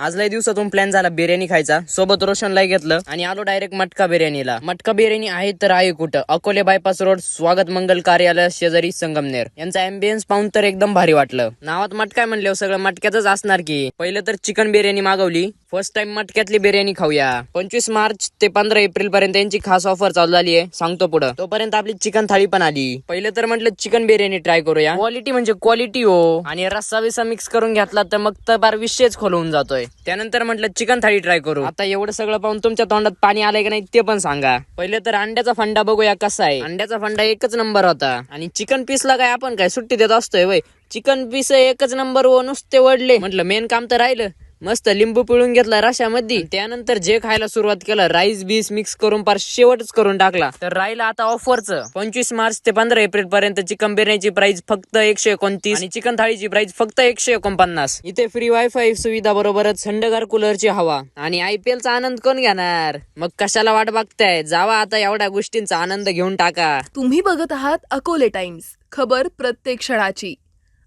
आज लय दिवसातून प्लॅन झाला बिर्याणी खायचा. सोबत रोशनला घेतलं आणि आलो डायरेक्ट मटका बिर्याणीला. मटका बिर्याणी आहे तर आहे कुठं? अकोले बायपास रोड स्वागत मंगल कार्यालय शेजारी संगमनेर. यांचा अँबियन्स पाहून तर एकदम भारी वाटलं. नावात मटका म्हणले सगळं मटक्यातच असणार की. पहिलं तर चिकन बिर्याणी मागवली. फर्स्ट टाइम मटक्यातली बिर्याणी खाऊया. पंचवीस मार्च ते पंधरा एप्रिल पर्यंत यांची खास ऑफर चालू झाली आहे. सांगतो पुढं. तोपर्यंत आपली चिकन थाळी पण आली. पहिलं तर म्हटलं चिकन बिर्याणी ट्राय करूया. क्वालिटी म्हणजे क्वालिटी हो. आणि रस्सा विसा मिक्स करून घेतला तर मग तर बार विषयच खोलवून जातोय. त्यानंतर म्हटलं चिकन थाळी ट्राय करू. आता एवढं सगळं पाहून तुमच्या तोंडात पाणी आलंय का नाही ते पण सांगा. पहिले तर अंड्याचा फंडा बघूया कसा आहे. अंड्याचा फंडा एकच नंबर होता. आणि चिकन पीसला काय आपण काय सुट्टी देत असतोय वय. चिकन पीस एकच नंबर व हो, नुसते वडले. म्हटलं मेन काम तर राहिलं. मस्त लिंबू पिळून घेतला रशामध्ये त्यानंतर जे खायला सुरुवात केलं राईस बीस मिक्स करून पार शेवटच करून टाकला. तर राहिला आता ऑफरच पंचवीस मार्च ते पंधरा एप्रिल पर्यंत चिकन बिर्याणीची प्राइस फक्त एकशे एकोणतीस आणि चिकन थाळीची प्राइस फक्त एकशे एकोणपन्नास. इथे फ्री वायफाय सुविधा बरोबरच थंडगार कूलरची हवा. आणि आयपीएल चा आनंद कोण घेणार? मग कशाला वाट बघताय? जावा आता एवढ्या गोष्टींचा आनंद घेऊन टाका. तुम्ही बघत आहात अकोले टाइम्स खबर प्रत्येक क्षणाची.